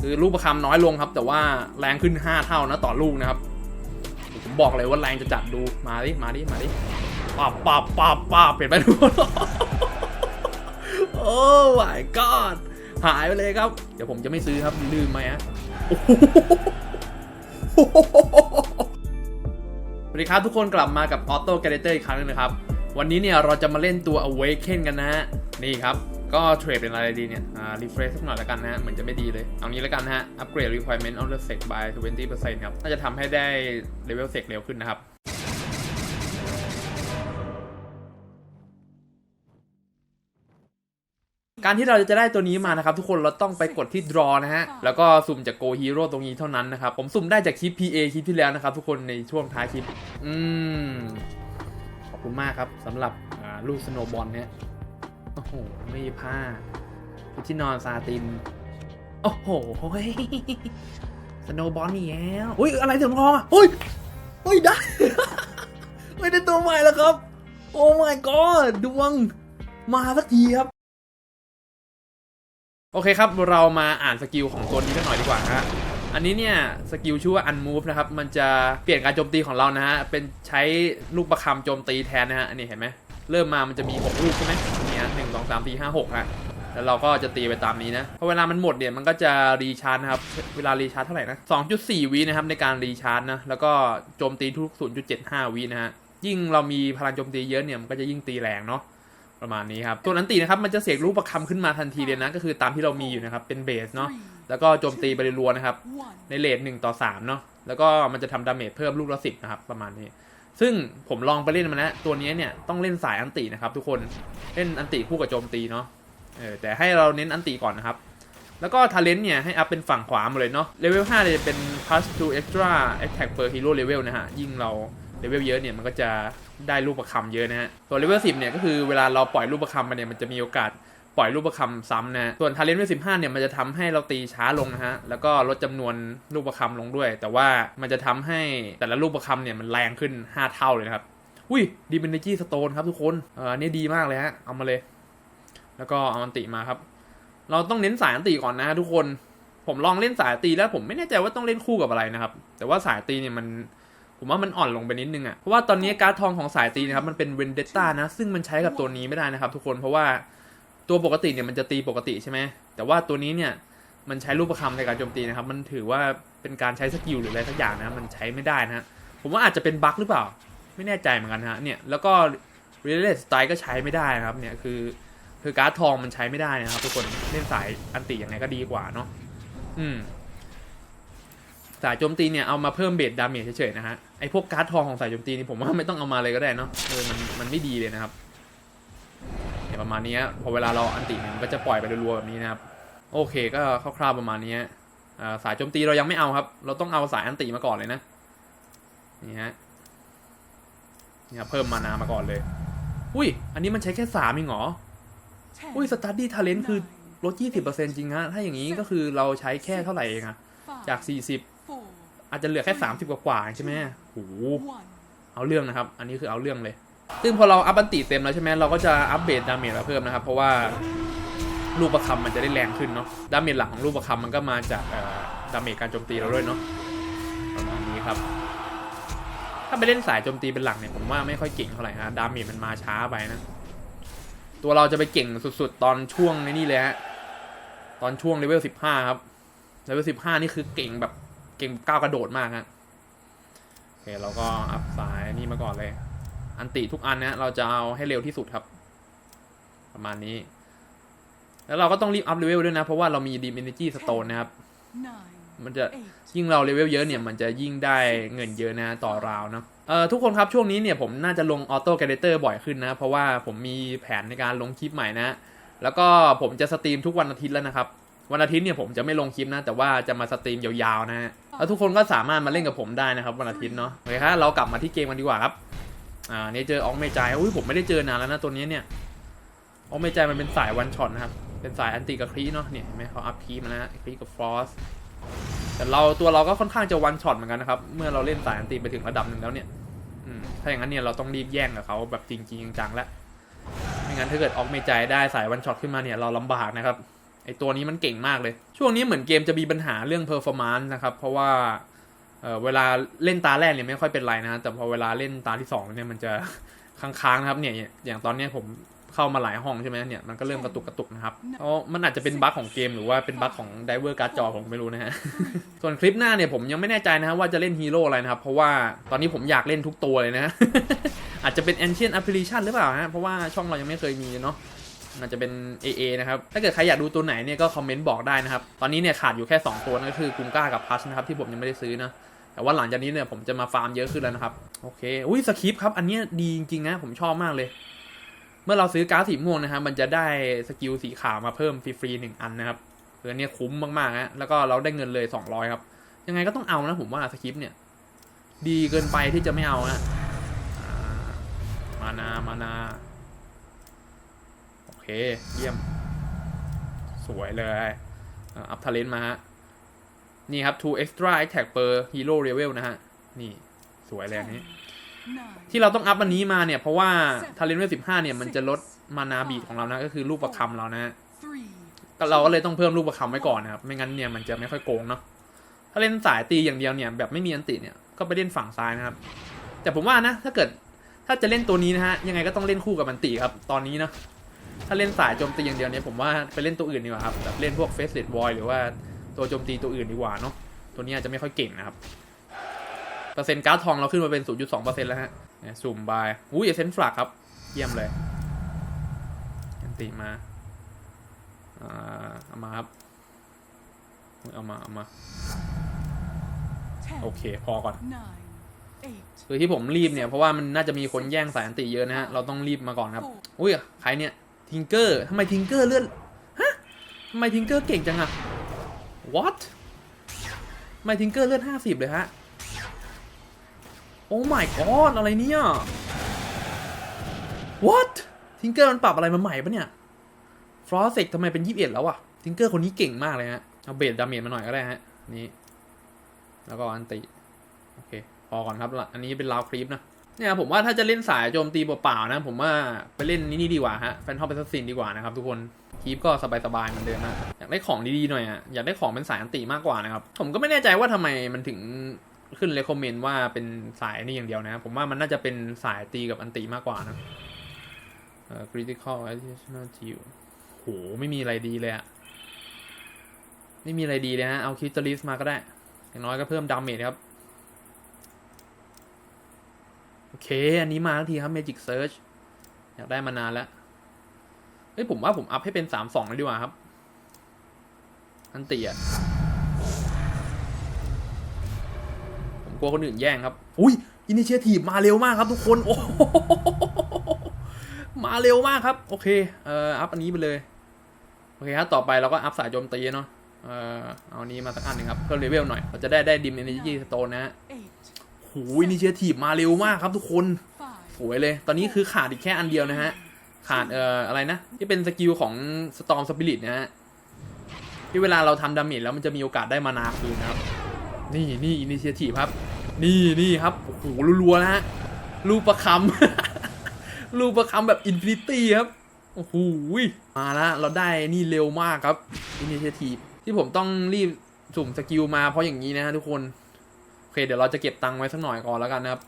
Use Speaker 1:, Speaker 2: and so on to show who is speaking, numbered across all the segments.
Speaker 1: คือลูกประคำน้อยลงครับ แต่ว่าแรงขึ้น 5 เท่านะต่อลูกนะครับ ผมบอกเลยว่าแรงจะจัดดูมาดิมาดิมาดิปับปับปับปับเปลี่ยนไปทุกคนโอ้ my god หายไปเลยครับ เดี๋ยวผมจะไม่ซื้อครับลืมไหมฮะสวัสดีครับทุกคนกลับมากับ Auto g a l a t o r อีกครั้งหนึงนะครับ วันนี้เนี่ยเราจะมาเล่นตัว Awaken กันนะฮะ นี่ครับ ก็เทรดเป็นอะไรดีเนี่ย อ่า refresh สักหน่อยแล้วกันนะฮะ เหมือนจะไม่ดีเลย เอางี้แล้วกันนะฮะ upgrade requirement on the sec by 20%ครับ น่าจะทำให้ได้ level sec เร็วขึ้นนะครับการที่เราจะได้ตัวนี้มานะครับ ทุกคนเราต้องไปกดที่ draw นะฮะ แล้วก็สุ่มจาก go hero ตรงนี้เท่านั้นนะครับ ผมสุ่มได้จากคลิป PA คลิปที่แล้วนะครับ ทุกคนในช่วงท้ายคลิป อืม ขอบคุณมากครับสำหรับอ่าลูกสโนบอลเนี่ย โอ้โหไม่ผ้าชุดที่นอนซาติน โอ้โหสโนบอลนี่แล้วอุ้ยอะไรเสียงทองอะอุ้ยอุ้ยได้ไม่ได้ตัวใหม่แล้วครับ โอ้ my god ดวงมาสักทีครับ โอเคครับเรามาอ่านสกิลของตัวนี้กันหน่อยดีกว่าฮะอันนี้เนี่ยสกิลชื่อว่า unmove นะครับ มันจะเปลี่ยนการโจมตีของเรานะฮะ เป็นใช้ลูกประคำโจมตีแทนนะฮะ อันนี้เห็นไหม เริ่มมามันจะมี 6 ลูกใช่ไหม หนึ่งสองสามสี่ห้าหกฮะแล้วเราก็จะตีไปตามนี้นะพอเวลามันหมดเนี่ยมันก็จะรีชาร์จนะครับ เวลารีชาร์จเท่าไหร่นะ2.4วินะครับในการรีชาร์จนะ แล้วก็โจมตีทุก 0.75วินะฮะ ยิ่งเรามีพลังโจมตีเยอะเนี่ยมันก็จะยิ่งตีแรงเนาะ ประมาณนี้ครับ ตัวนันตีนะครับมันจะเสกลูกประคำขึ้นมาทันทีเลยนะ ก็คือตามที่เรามีอยู่นะครับ เป็นเบสเนาะ แล้วก็โจมตีไปรัวนะครับ ในเลทหนึ่งต่อสามเนาะ แล้วก็มันจะทำดาเมจเพิ่มลูกละสิบนะครับประมาณนี้ ซึ่งผมลองไปเล่นมาแล้วตัวนี้เนี่ยต้องเล่นสายอันตินะครับ ทุกคนเล่นอันติคู่กับโจมตีเนาะเออแต่ให้เราเน้นอันติก่อนนะครับ แล้วก็ทาเลนต์เนี่ยให้อัพเป็นฝั่งขวาหมาเลยเนาะเลเวล5เลยเป็น plus to extra attack per hero level นะฮะยิ่งเราเลเวลเยอะเนี่ยมันก็จะได้ลูกประคำเยอะนะฮะส่วเลเวล10เนี่ยก็คือเวลาเราปล่อยลูกประคำมาเนี่ยมันจะมีโอกาส ปล่อยลูกประคำซ้ำนะส่วนทาเลนต์เลเวล15เนี่ยมันจะทำให้เราตีช้าลงนะฮะ แล้วก็ลดจำนวนลูกประคำลงด้วย แต่ว่ามันจะทำให้แต่ละลูกประคำเนี่ยมันแรงขึ้น 5 เท่าเลยนะครับ อุ้ยดิมินจีสโตนครับทุกคนเอออันนี่ดีมากเลยฮะ เอามาเลย แล้วก็เอาอันติมาครับ เราต้องเน้นสายอันตีก่อนนะฮะทุกคน ผมลองเล่นสายตีแล้วผมไม่แน่ใจว่าต้องเล่นคู่กับอะไรนะครับ แต่ว่าสายตีเนี่ยมันผมว่ามันอ่อนลงไปนิดนึงอะ่ะ เพราะว่าตอนนี้การ์ดทองของสายตีนะครับมันเป็นเวนเดตตานะ ซึ่งมันใช้กับตัวนี้ไม่ได้นะครับทุกคน เพราะว่า ตัวปกติเนี่ยมันจะตีปกติใช่ไหมแต่ว่าตัวนี้เนี่ยมันใช้รูปประคำในการโจมตีนะครับ มันถือว่าเป็นการใช้สกิลหรืออะไรสักอย่างนะ มันใช้ไม่ได้นะฮะผมว่าอาจจะเป็นบั๊กหรือเปล่า ไม่แน่ใจเหมือนกันฮะ เนี่ย แล้วก็เรเลสไตล์ก็ใช้ไม่ได้นะครับ เนี่ย คือ คือการ์ดทองมันใช้ไม่ได้นะครับ ทุกคน เล่นสายอันติยังไงก็ดีกว่าเนาะ อืม สายโจมตีเนี่ยเอามาเพิ่มเบสดาเมจเฉยๆนะฮะ ไอพวกการ์ดทองของสายโจมตีนี่ผมว่าไม่ต้องเอามาเลยก็ได้เนาะ เออ มัน มันไม่ดีเลยนะครับ ประมาณนี้พอเวลาเราอันตรีมันก็จะปล่อยไปรัวๆแบบนี้นะครับ โอเคก็คร่าวๆประมาณนี้สายโจมตีเรายังไม่เอาครับ เราต้องเอาสายอันติมาก่อนเลยนะนี่ฮะนี่ครับเพิ่มมานามาก่อนเลย อุ้ย อันนี้มันใช้แค่สามเองเหรออุ้ยสตาร์ดี้ทาเลนต์คือลด20%จริงฮะถ้าอย่างนี้ก็คือเราใช้แค่เท่าไหร่เองอะจาก40อาจจะเหลือแค่30กว่าๆใช่ไหมโอ้โหเอาเรื่องนะครับ อันนี้คือเอาเรื่องเลย ซึ่งพอเราอัพอันติเต็มแล้วใช่ไหมเราก็จะอัปเดตดาเมจมาเพิ่มนะครับ เพราะว่าลูกประคำมันจะได้แรงขึ้นเนาะดาเมจหลักของลูกประคำมันก็มาจากดาเมจการโจมตีเราด้วยเนาะประมาณนี้ครับ ถ้าไปเล่นสายโจมตีเป็นหลักเนี่ยผมว่าไม่ค่อยเก่งเท่าไหร่ฮะดาเมจมันมาช้าไปนะตัวเราจะไปเก่งสุดๆ ตอนช่วงในนี่เลยฮะตอนช่วงเลเวลสิบห้าครับเลเวลสิบห้านี่คือเก่งแบบเก่งก้าวกระโดดมากฮะโอเคเราก็อัพสายนี่มาก่อนเลย อันติทุกอันนะเราจะเอาให้เร็วที่สุดครับ ประมาณนี้ แล้วเราก็ต้องรีบอัพเลเวลด้วยนะ เพราะว่าเรามีดีม e น e จีสโตนนะครับ มันจะยิ่งเราเลเวลเยอะเนี่ย มันจะยิ่งได้เงินเยอะนะต่อราวนะเอ่อทุกคนครับช่วงนี้เนี่ยผมน่าจะลงออโต้แกเดเตอร์บ่อยขึ้นนะ เพราะว่าผมมีแผนในการลงคลิปใหม่นะ แล้วก็ผมจะสตรีมทุกวันอาทิตย์แล้วนะครับวันอาทิตย์เนี่ยผมจะไม่ลงคลิปนะ แต่ว่าจะมาสตรีมยาวๆนะฮะแล้วทุกคนก็สามารถมาเล่นกับผมได้นะครับ วันอาทิตย์เนาะโอเคครับเรากลับมาที่เกมกันดีกว่าครับ อ่านี่เจออองเมจายอุ้ยผมไม่ได้เจอนานแล้วนะตัวนี้เนี่ยอองเมจายมันเป็นสายวันช็อตนะครับ เป็นสายอันติกับครีเนาะเนี่ยเห็นไหมเขาอัพครีมาแล้วครีกับฟรอสแต่เราตัวเราก็ค่อนข้างจะวันช็อตเหมือนกันนะครับ เมื่อเราเล่นสายอันตีไปถึงระดับหนึ่งแล้วเนี่ยถ้าอย่างนั้นเนี่ยเราต้องรีบแย่งกับเขาแบบจริงๆจังๆแล้วไม่งั้นถ้าเกิดออกเมจายได้สายวันช็อตขึ้นมาเนี่ยเราลำบากนะครับไอตัวนี้มันเก่งมากเลย ช่วงนี้เหมือนเกมจะมีปัญหาเรื่อง performance นะครับเพราะว่า เอ่อเวลาเล่นตาแรกเนี่ยไม่ค่อยเป็นไรนะแต่พอเวลาเล่นตาที่สองเนี่ยมันจะค้างๆนะครับเนี่ยอย่างตอนเนี้ยผมเข้ามาหลายห้องใช่ไหมเนี่ยมันก็เริ่มกระตุกกระตุกนะครับเพราะมันอาจจะเป็นบั๊กของเกมหรือว่าเป็นบั๊กของไดเวอร์การ์ดจอผมไม่รู้นะฮะ ส่วนคลิปหน้าเนี่ยผมยังไม่แน่ใจนะครับว่าจะเล่นฮีโร่อะไรนะครับ เพราะว่าตอนนี้ผมอยากเล่นทุกตัวเลยนะ อาจจะเป็น Ancient Apparition หรือเปล่าฮะ เพราะว่าช่องเรายังไม่เคยมีเนาะอาจจะเป็น AA นะครับ ถ้าเกิดใครอยากดูตัวไหนเนี่ยก็คอมเมนต์บอกได้นะครับ ตอนนี้เนี่ยขาดอยู่แค่ 2 ตัวนั่นก็คือกุงก้ากับพัชนะครับที่ผมยังไม่ได้ซื้อนะ แต่ว่าหลังจากนี้เนี่ยผมจะมาฟาร์มเยอะขึ้นแล้วนะครับ โอเค อุ้ยสคริปครับ อันนี้ดีจริงๆนะ ผมชอบมากเลย เมื่อเราซื้อการ์ดสีม่วงนะครับมันจะได้สกิลสีขาวมาเพิ่มฟรีๆหนึ่งอันนะครับคืออันเนี้ยคุ้มมากๆฮะแล้วก็เราได้เงินเลย200ครับ ยังไงก็ต้องเอานะผมว่าสคริปเนี่ย ดีเกินไปที่จะไม่เอานะมานามานา โอเค เยี่ยม สวยเลย อัพทาเลนมาฮะ นี่ครับ two extra attack per hero level นะฮะ นี่สวยเลยอันนี้ ที่เราต้องอัพอันนี้มาเนี่ย เพราะว่าทาเลนเวลสิบห้าเนี่ย มันจะลดมานาบีของเรานะ ก็คือลูกประคำเรานะฮะก็เราก็เลยต้องเพิ่มลูกประคำไว้ก่อนนะครับ ไม่งั้นเนี่ยมันจะไม่ค่อยโกงเนาะ ถ้าเล่นสายตีอย่างเดียวเนี่ย แบบไม่มีอันติเนี่ย ก็ไปเล่นฝั่งซ้ายนะครับ แต่ผมว่านะ ถ้าเกิด ถ้าจะเล่นตัวนี้นะฮะ ยังไงก็ต้องเล่นคู่กับอันติครับ ตอนนี้นะถ้าเล่นสายโจมตีอย่างเดียวเนี่ย ผมว่าไปเล่นตัวอื่นดีกว่าครับ แบบเล่นพวกเฟสเลดวอยหรือว่า ตัวโจมตีตัวอื่นดีกว่าเนาะตัวนี้อาจจะไม่ค่อยเก่งนะครับเปอร์เซ็นต์การ์ดทองเราขึ้นมาเป็น 0.2%แล้วฮะเนี่ยสุ่มบายอุ้ยเอเซนฟลักครับ เยี่ยมเลยอันติมาอ่าเอามาครับเอามาเอามา โอเค พอก่อนคือที่ผมรีบเนี่ย เพราะว่ามันน่าจะมีคนแย่งสายอันติเยอะนะฮะ เราต้องรีบมาก่อนครับ อุ้ยใครเนี่ย ทิงเกอร์ทำไมทิงเกอร์เลื่อน ฮะทำไมทิงเกอร์เก่งจังอะ what ไมทิงเกอร์เลือนห้าสิบเลยฮะ โอ้ my god อะไรเนี่ย what ทิงเกอร์มันปรับอะไรมาใหม่ปะเนี่ย ฟรอสเซกทำไมเป็นยี่สิบเอ็ดแล้วอะทิงเกอร์คนนี้เก่งมากเลยฮะ เอาเบสดาเมจมาหน่อยก็ได้ฮะ นี่ แล้วก็อันติ โอเค พอก่อนครับ อันนี้เป็นลาวคลิปนะเนี่ยผมว่าถ้าจะเล่นสายโจมตีเปล่าๆนะ ผมว่าไปเล่นนี่นี่ดีกว่าฮะแฟนทอมเป็นซัสซินดีกว่านะครับทุกคน คลิปก็สบายๆเหมือนเดิมนะอยากได้ของดีๆหน่อยอะอยากได้ของเป็นสายอันติมากกว่านะครับ ผมก็ไม่แน่ใจว่าทำไมมันถึงขึ้นเลคอมเมนต์ว่าเป็นสายนี่อย่างเดียวนะ ผมว่ามันน่าจะเป็นสายตีกับอันติมากกว่านะเอ่อ critical additional deal โหไม่มีอะไรดีเลยอะไม่มีอะไรดีเลยฮะเอาคิตลิสมาก็ได้ อย่างน้อยก็เพิ่มดาเมจครับ โอเค อันนี้มาทันทีครับ Magic Search อยากได้มานานแล้ว เฮ้ยผมว่าผมอัพให้เป็นสามสองเลยดีกว่าครับ อันตีอะผมกลัวคนอื่นแย่งครับ อุ้ยอินิเชทีฟมาเร็วมากครับทุกคน โอ้โหมาเร็วมากครับ โอเค เอ่อ อัพอันนี้ไปเลย โอเคครับ ต่อไปเราก็อัพสายโจมตีเนาะ เอ่อ เอาอันนี้มาสักอันหนึ่งครับ เพิ่มเลเวลหน่อย เราจะได้ได้ดิมเอเนจีสโตนนะฮะโหอินิเชทีฟมาเร็วมากครับทุกคน สวยเลย ตอนนี้คือขาดอีกแค่อันเดียวนะฮะ ขาดเอ่ออะไรนะ ที่เป็นสกิลของ Storm Spirit นะฮะที่เวลาเราทำดาเมจแล้วมันจะมีโอกาสได้มานาคืนนะครับ นี่นี่อินิเชทีฟครับ นี่นี่ครับโอ้โหรัวๆนะฮะลูกประคำ ลูกประคำแบบอินฟินิตี้ครับโอ้โหมาแล้วเราได้นี่เร็วมากครับอินิเชทีฟที่ผมต้องรีบสุ่มสกิลมาเพราะอย่างนี้นะฮะทุกคน โอเค เดี๋ยวเราจะเก็บตังค์ไว้สักหน่อยก่อนแล้วกันนะครับ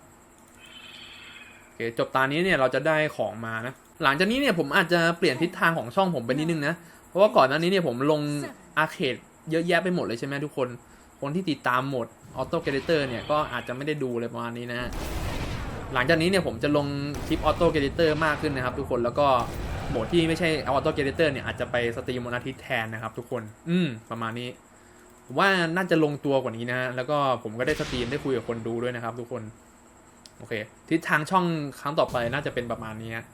Speaker 1: โอเคจบตานี้เนี่ยเราจะได้ของมานะ หลังจากนี้เนี่ยผมอาจจะเปลี่ยนทิศทางของช่องผมไปนิดนึงนะ เพราะว่าก่อนหน้านี้เนี่ยผมลงอาร์เคดเยอะแยะไปหมดเลยใช่ไหมทุกคน คนที่ติดตามหมดออโต้เกเรเตอร์เนี่ยก็อาจจะไม่ได้ดูเลยประมาณนี้นะฮะหลังจากนี้เนี่ยผมจะลงคลิปออโต้เกเรเตอร์มากขึ้นนะครับทุกคนแล้วก็โหมดที่ไม่ใช่ออโต้เกเรเตอร์เนี่ยอาจจะไปสตรีมวันอาทิตย์แทนนะครับทุกคน อืมประมาณนี้ผมว่าน่าจะลงตัวกว่านี้นะฮะแล้วก็ผมก็ได้สตรีมได้คุยกับคนดูด้วยนะครับ ทุกคน โอเค ทิศทางช่องครั้งต่อไปน่าจะเป็นประมาณนี้ฮะ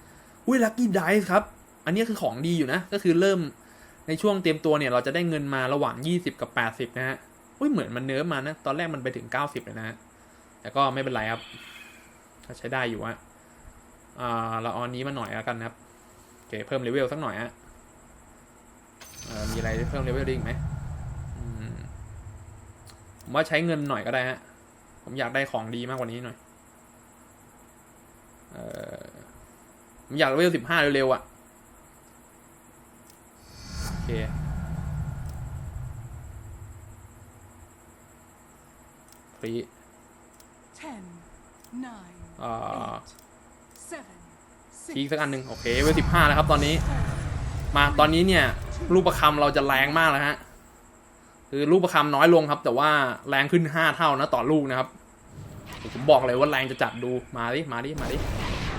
Speaker 1: อุ้ยลัคกี้ไดส์ครับ อันนี้คือของดีอยู่นะ ก็คือเริ่มในช่วงเตรียมตัวเนี่ย เราจะได้เงินมาระหว่าง 20 กับ 80 นะฮะอุ้ยเหมือนมันเนิร์ฟมานะ ตอนแรกมันไปถึง 90 เลยนะฮะแต่ก็ไม่เป็นไรครับก็ใช้ได้อยู่ฮะอ่าเราออนนี้มาหน่อยแล้วกันนะครับโอเคเพิ่มเลเวลสักหน่อยฮะมีอะไรเพิ่มเลเวลได้อีกไหมผมว่าใช้เงินหน่อยก็ได้ฮะ ผมอยากได้ของดีมากกว่านี้หน่อย เออ อยากเลเวลสิบห้าเร็วๆอะ โอเค ฟรีอ่าทีสักอันหนึ่งโอเคเวลสิบห้าแล้วครับตอนนี้ มาตอนนี้เนี่ย รูปประคำเราจะแรงมากแล้วฮะ คือลูกประคำน้อยลงครับ แต่ว่าแรงขึ้นห้าเท่านะต่อลูกนะครับ ผมบอกเลยว่าแรงจะจัดดูมาดิ มาดิ มาดิ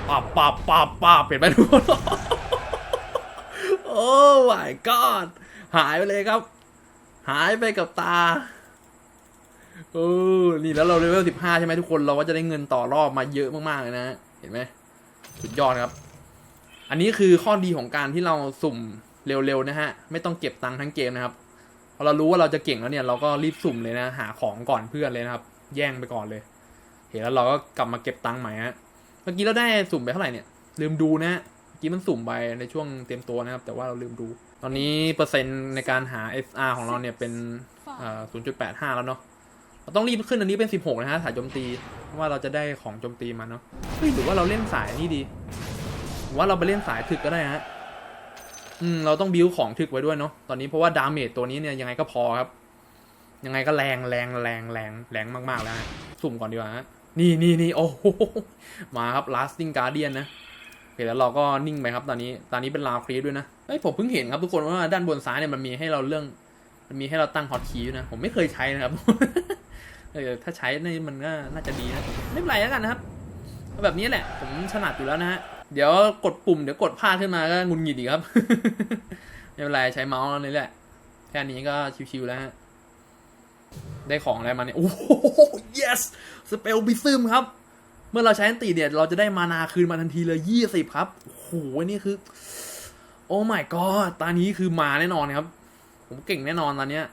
Speaker 1: ปับปับปับปับเห็นไหมทุกคนโอ้ my god หายไปเลยครับ หายไปกับตาเออนี่แล้วเราเลเวลสิบห้าใช่ไหมทุกคนเราก็จะได้เงินต่อรอบมาเยอะมากๆเลยนะ เห็นไหมสุดยอดครับ อันนี้คือข้อดีของการที่เราสุ่มเร็วๆนะฮะ ไม่ต้องเก็บตังค์ทั้งเกมนะครับพอเรารู้ว่าเราจะเก่งแล้วเนี่ย เราก็รีบสุ่มเลยนะ หาของก่อนเพื่อนเลยนะครับ แย่งไปก่อนเลย เห็นแล้วเราก็กลับมาเก็บตังค์ใหม่ฮะ มื่อกี้เราได้สุ่มไปเท่าไหร่เนี่ย ลืมดูนะเมื่อกี้มันสุ่มไปในช่วงเตรียมตัวนะครับ แต่ว่าเราลืมดู ตอนนี้เปอร์เซ็นต์ในการหา SR ของเราเนี่ยเป็นเอ่อ
Speaker 2: five,
Speaker 1: 0.85แล้วเนาะเราต้องรีบขึ้นอันนี้เป็น 16 นะฮะสายโจมตีเพราะว่าเราจะได้ของโจมตีมาเนาะเฮ้ยหรือว่าเราเล่นสายนี่ดีว่าเราไปเล่นสายถึกก็ได้ฮะอืมเราต้องบิวของถึกไว้ด้วยเนาะตอนนี้เพราะว่าดาเมจตัวนี้เนี่ยยังไงก็พอครับ ยังไงก็แรงแรงแรงแรงแรงมากๆแล้วสุ่มก่อนดีกว่าฮะ นี่นี่นี่โอ้โหมาครับ lasting guardian นะโอเคแล้วเราก็นิ่งไปครับตอนนี้ ตอนนี้เป็นลาวครีด้วยนะเฮ้ยผมเพิ่งเห็นครับทุกคนว่าด้านบนซ้ายเนี่ยมันมีให้เราเรื่อง มันมีให้เราตั้งฮอตคีย์ด้วยนะ ผมไม่เคยใช้นะครับเออถ้าใช้นี่มันก็น่าจะดีนะไม่เป็นไรแล้วกันนะครับ แบบนี้แหละ ผมถนัดอยู่แล้วนะฮะเดี๋ยวกดปุ่มเดี๋ยวกดพลาดขึ้นมาก็งุนหงิดอีกครับไม่เป็นไรใช้เมาส์นี่แหละแค่นี้ก็ชิวๆแล้วฮะ ได้ของอะไรมาเนี่ย โอ้โห yes สเปลบิซึมครับ เมื่อเราใช้อันตีเนี่ย เราจะได้มานาคืนมาทันทีเลยยี่สิบครับ โอ้โห นี่คือ โอ้ my god ตอนนี้คือมาแน่นอนครับ ผมเก่งแน่นอนตอนเนี้ย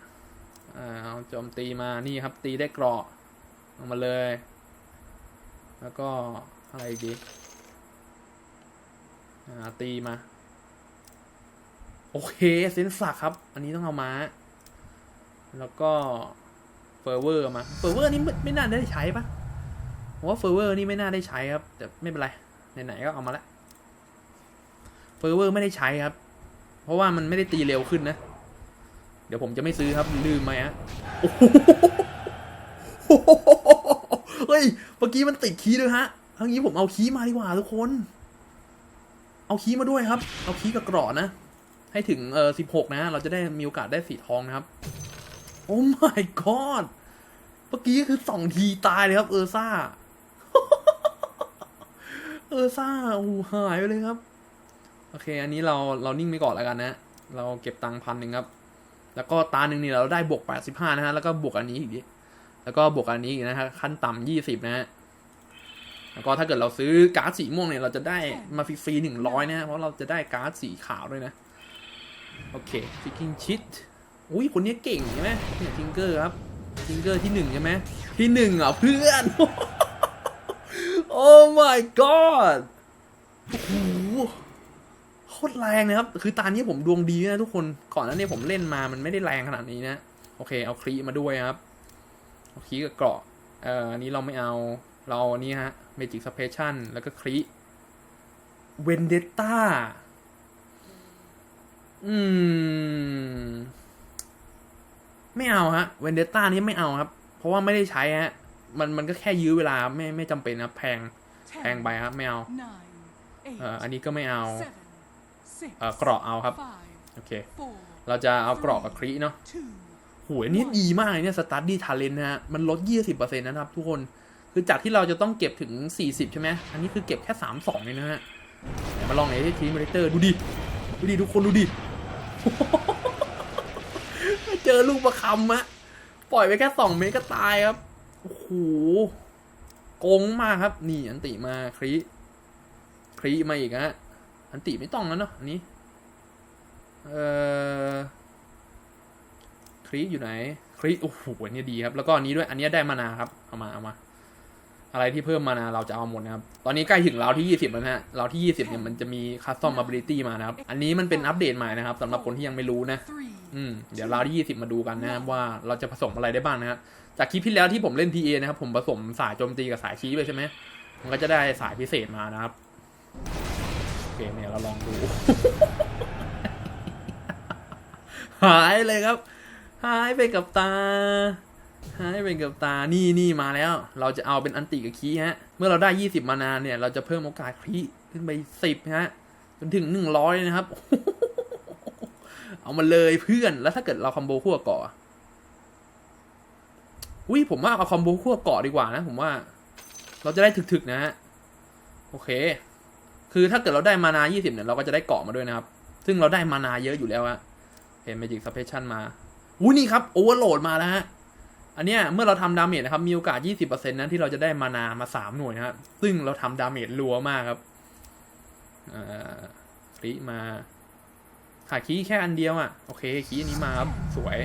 Speaker 1: อ่าเอาโจมตีมา นี่ครับ ตีได้เกราะเอามาเลย แล้วก็อะไรอีกดีอ่าตีมา โอเค เซนสักครับ อันนี้ต้องเอามา แล้วก็ ฟอร์เวอร์มาเฟอร์เวอร์นี่ไม่น่าได้ใช้ปะผมว่าเฟอร์เวอร์นี่ไม่น่าได้ใช้ครับ แต่ไม่เป็นไร ไหนๆก็เอามาละเฟอร์เวอร์ไม่ได้ใช้ครับ เพราะว่ามันไม่ได้ตีเร็วขึ้นนะ เดี๋ยวผมจะไม่ซื้อครับ ลืมไหมฮะเฮ้ย เมื่อกี้มันติดคีด้วยฮะทั้งนี้ผมเอาคีมาดีกว่าทุกคน เอาคีมาด้วยครับ เอาคีกับกรอนะ ให้ถึงเออสิบหกนะ เราจะได้มีโอกาสได้สีทองนะครับ โอ้ my god เมื่อกี้คือสองทีตายเลยครับ เออซ่า เออซ่าโอ้หายไปเลยครับ โอเค อันนี้เราเรานิ่งไปก่อนแล้วกันนะ เราเก็บตังค์พันหนึ่งครับ แล้วก็ตาหนึ่งนี่เราได้บวก85นะฮะ แล้วก็บวกอันนี้อีกดิแล้วก็บวกอันนี้อีกนะฮะขั้นต่ำ20นะฮะแล้วก็ถ้าเกิดเราซื้อการ์ดสีม่วงเนี่ยเราจะได้มาฟรีๆหนึ่งร้อยนะฮะเพราะเราจะได้การ์ดสีขาวด้วยนะ โอเคฟิกกิ้งชิด อุ้ยคนนี้เก่งใช่ไหมเนี่ยทิงเกอร์ครับทิงเกอร์ที่หนึ่งใช่ไหมที่หนึ่งอะเพื่อน โอ้ my god โอ้โหโคตรแรงนะครับ คือตานี้ผมดวงดีนะทุกคนก่อนหน้านี้ผมเล่นมามันไม่ได้แรงขนาดนี้นะ โอเค เอาครีมาด้วยครับเอาครีกับเกราะเอ่ออันนี้เราไม่เอาเราอันนี้ฮะ Magic Suppression แล้วก็ครีเวนเดตตาอืม ไม่เอาฮะเวนเดตตานี้ไม่เอาครับ เพราะว่าไม่ได้ใช้ฮะมันมันก็แค่ยื้อเวลาไม่ไม่จำเป็นครับแพงแพง
Speaker 2: ten,
Speaker 1: ไปครับไม่เอา
Speaker 2: nine, eight,
Speaker 1: เอ่ออันนี้ก็ไม่เอา
Speaker 2: seven, six,
Speaker 1: เอ่อเกราะเอาครับ
Speaker 2: five,
Speaker 1: โอเค
Speaker 2: four,
Speaker 1: เราจะเอาเกราะกับครีเนาะ
Speaker 2: two,
Speaker 1: โหยนี่ดีมากเลยเนี่ยสตาร์ดี้ทาเลนนะฮะมันลด 20%นะครับทุกคนคือจากที่เราจะต้องเก็บถึง 40 ใช่ไหมอันนี้คือเก็บแค่ 32เลยนะฮะเดี๋ยวมาลองไอ้ทีมอนิเตอร์ดูดิดูดิทุกคนดูดิ เจอลูกประคำอะปล่อยไปแค่สองเมตรก็ตายครับโอ้โหโกงมากครับ นี่อันติมาครีครีมาอีกฮะอันติไม่ต้องแล้วเนาะอันนี้เอ่อครีอยู่ไหนครีโอ้โหอันนี้ดีครับ แล้วก็อันนี้ด้วยอันนี้ได้มานาครับ เอามาเอามา อะไรที่เพิ่มมานาเราจะเอาหมดนะครับ ตอนนี้ใกล้ถึงเราที่ 20 แล้วนะฮะราที่ 20เนี่ยมันจะมีคัสตอมอับลิตี้มานะครับ อันนี้มันเป็นอัปเดตใหม่นะครับสำหรับคนที่ยังไม่รู้นะ อืมเดี๋ยวเราที่ 20 มาดูกันนะครับว่าเราจะผสมอะไรได้บ้างนะฮะจากคลิปที่แล้วที่ผมเล่น PA นะครับผมผสมสายโจมตีกับสายชี้ไปใช่ไหมมันก็จะได้สายพิเศษมานะครับโอเคเนี่ยเราลองดู หายเลยครับ หายไปกับตา หายไปกับตา นี่นี่มาแล้ว เราจะเอาเป็นอันติกับคีฮะ เมื่อเราได้ 20 มานาเนี่ย เราจะเพิ่มโอกาสคีขึ้นไป 10 ฮะ จนถึง 100เลยนะครับ เอามาเลยเพื่อน แล้วถ้าเกิดเราคอมโบขั้วเกาะอุ้ยผมว่าเอาคอมโบขั้วเกาะดีกว่านะ ผมว่า เราจะได้ถึกๆนะฮะ โอเค คือถ้าเกิดเราได้มานา 20 เนี่ย เราก็จะได้เกาะมาด้วยนะครับ ซึ่งเราได้มานาเยอะอยู่แล้วอะเห็นเมจิกสเปชันมาอุ้ยนี่ครับโอเวอร์โหลดมาแล้วฮะ อันเนี้ยเมื่อเราทำดาเมจนะครับ มีโอกาส 20%นะที่เราจะได้มานามา 3 หน่วยนะครับ ซึ่งเราทำดาเมจรัวมากครับอ่าคลิมาขาดคีย์แค่อันเดียวอะ โอเคคีอันนี้มาครับ สวย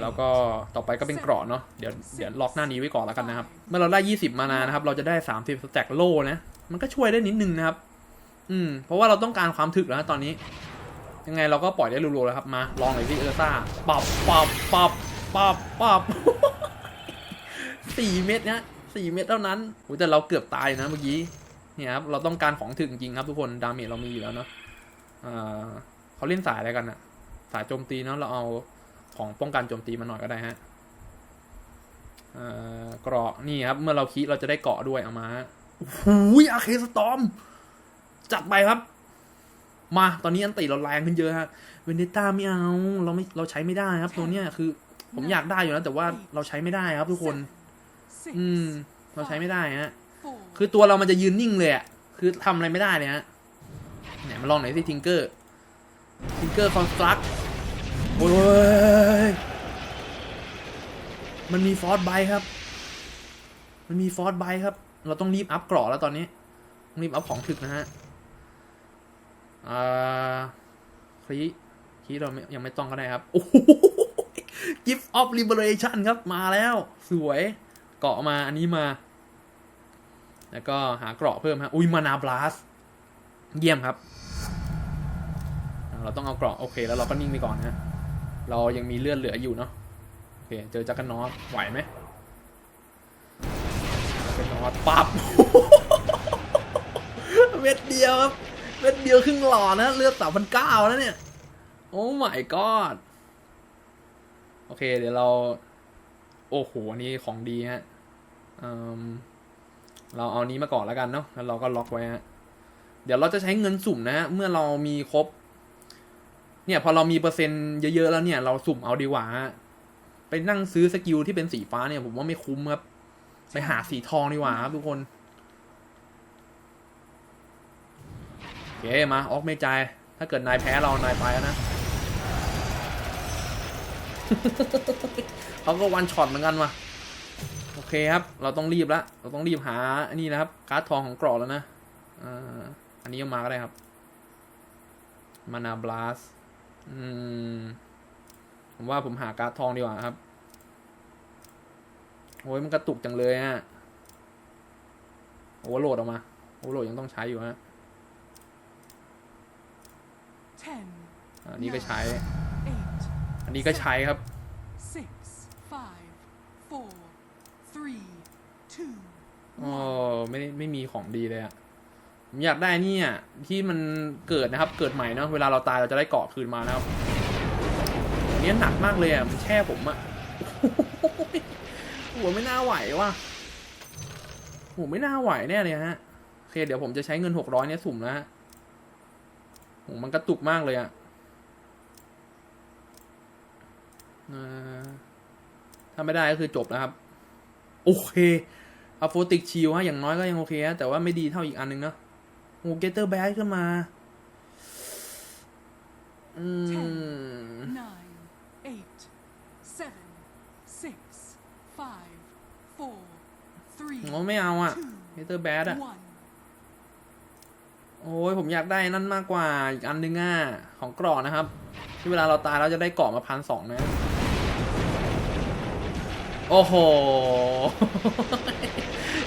Speaker 1: แล้วก็ต่อไปก็เป็นเกราะเนาะเดี๋ยวเดี๋ยวล็อกหน้านี้ไว้ก่อนแล้วกันนะครับ เมื่อเราได้ 20 มานานะครับ เราจะได้ 30สแต็กโลนะ มันก็ช่วยได้นิดนึงนะครับ อืม เพราะว่าเราต้องการความถึกแล้วนะตอนนี้ ยังไงเราก็ปล่อยได้รัวๆแล้วครับมา ลองเลยที่เออร์ซ่าปับปับปับ ปับปับสี่เม็ดนะสี่เม็ดเท่านั้นโอ้ยแต่เราเกือบตายนะเมื่อกี้เนี่ยครับเราต้องการของถึกจริงครับทุกคนดาเมจเรามีอยู่แล้วเนาะอ่าเขาเล่นสายอะไรกันอะสายโจมตีเนาะเราเอาของป้องกันโจมตีมาหน่อยก็ได้ฮะอ่าเกราะนี่ครับ เมื่อเราคิดเราจะได้เกาะด้วยเอามาโอ้โหอาเคสตอม จัดไปครับ มาตอนนี้อันติเราแรงขึ้นเยอะฮะเวนเดต้าไม่เอา เราไม่เราใช้ไม่ได้ครับ ตัวเนี้ยคือ ผมอยากได้อยู่แล้วแต่ว่าเราใช้ไม่ได้ครับทุกคน
Speaker 2: six,
Speaker 1: อืม เราใช้ไม่ได้ฮะ
Speaker 2: four,
Speaker 1: คือตัวเรามันจะยืนนิ่งเลยอะคือทำอะไรไม่ได้เลยฮะไหนมาลองหน่อยสิทิงเกอร์ ทิงเกอร์คอนสตรักโอ้ย มันมีฟอร์สไบครับ มันมีฟอร์สไบครับ เราต้องรีบอัพเกราะแล้วตอนนี้ต้องรีบอัพของถึกนะฮะ อ่าคลีคลีเราไม่ยังไม่ต้องก็ได้ครับ โอ้โห Gift of Liberation ครับมาแล้ว สวยเกาะมาอันนี้มา แล้วก็หาเกราะเพิ่มฮะอุ้ยมานาบลัสเยี่ยมครับ เราต้องเอาเกราะโอเค แล้วเราก็นิ่งไปก่อนฮะเรายังมีเลือดเหลืออยู่เนาะโอเค เจอจักรนอตไหวไหมจักรนอตปับเม็ดเดียวครับเม็ดเดียวครึ่งหลอดนะ เลือดสามพันเก้าแล้วเนี่ย โอ้ my god โอเค เดี๋ยวเรา โอ้โหอันนี้ของดีฮะเราเอานี้มาก่อนแล้วกันเนาะแล้วเราก็ล็อกไว้ฮะเดี๋ยวเราจะใช้เงินสุ่มนะฮะเมื่อเรามีครบ เนี่ย พอเรามีเปอร์เซ็นต์เยอะๆแล้วเนี่ย เราสุ่มเอาดีกว่าฮะไปนั่งซื้อสกิลที่เป็นสีฟ้าเนี่ย ผมว่าไม่คุ้มครับ ไปหาสีทองดีกว่าครับทุกคนโอเคมาออกไม่ใจ ถ้าเกิดนายแพ้เรานายไปแล้วนะ เขาก็วันช็อตเหมือนกันว่ะโอเคครับ เราต้องรีบแล้วเราต้องรีบหาอันนี้นะครับ การ์ดทองของกรอกแล้วนะอ่าอันนี้เอามาก็ได้ครับมานาบลัสอืมผมว่าผมหาการ์ดทองดีกว่าครับโอ้ยมันกระตุกจังเลยฮะโอเวอร์โหลดออกมาโอเวอร์โหลดยังต้องใช้อยู่ฮะ
Speaker 2: ten,
Speaker 1: อันนี้ก็ใช้
Speaker 2: eight,
Speaker 1: อันนี้ก็ใช้ครับ
Speaker 2: six, five, four, three, two,
Speaker 1: อ๋อไม่ได้ไม่มีของดีเลยอะผมอยากได้นี่ยที่มันเกิดนะครับ เกิดใหม่เนาะเวลาเราตายเราจะได้เกาะคืนมานะครับอันนี้หนักมากเลยอะมันแช่ผมอะหัวไม่น่าไหวว่ะโหไม่น่าไหวแน่เลยฮะโอเคเดี๋ยวผมจะใช้เงินหกร้อยเนี่ยสุ่มนะฮะโหมันกระตุกมากเลยอะเอ่อ ถ้าไม่ได้ก็คือจบนะครับ โอเคอะโฟติกชิลฮะอย่างน้อยก็ยังโอเคฮะแต่ว่าไม่ดีเท่าอีกอันหนึงเนาะโอ้เกเตอร์แบ็กขึ้นมา อืม
Speaker 2: Nine, eight, seven, six, five, four, three,
Speaker 1: ผมว่าไม่เอาอะ
Speaker 2: two,
Speaker 1: เกเตอร์แบ็กอะ
Speaker 2: one.
Speaker 1: โอ้ยผมอยากได้นั่นมากกว่าอีกอันหนึงอะของกรอกนะครับ ที่เวลาเราตายเราจะได้เกาะมาพันสองนะ โอ้โห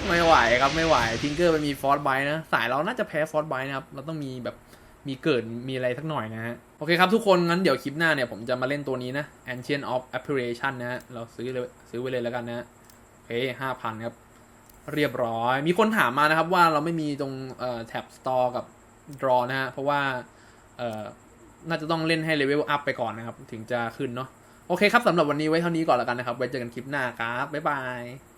Speaker 1: ไม่ไหวครับไม่ไหวทิงเกอร์มันมีฟอร์สไบนะ สายเราน่าจะแพ้ฟอร์สไบนะครับ เราต้องมีแบบมีเกิดมีอะไรสักหน่อยนะฮะ โอเคครับทุกคน งั้นเดี๋ยวคลิปหน้าเนี่ย ผมจะมาเล่นตัวนี้นะ Ancient of Apparition นะฮะ เราซื้อเลยซื้อไว้เลยแล้วกันนะโอเคห้าพันครับ เรียบร้อย มีคนถามมานะครับว่าเราไม่มีตรงเอ่อแท็บ Store กับ Draw นะฮะ เพราะว่าเอ่อน่าจะต้องเล่นให้เลเวลอัพไปก่อนนะครับ ถึงจะขึ้นเนาะ โอเคครับสำหรับวันนี้ไว้เท่านี้ก่อนแล้วกันนะครับ ไว้เจอกันคลิปหน้าครับ บ๊ายบาย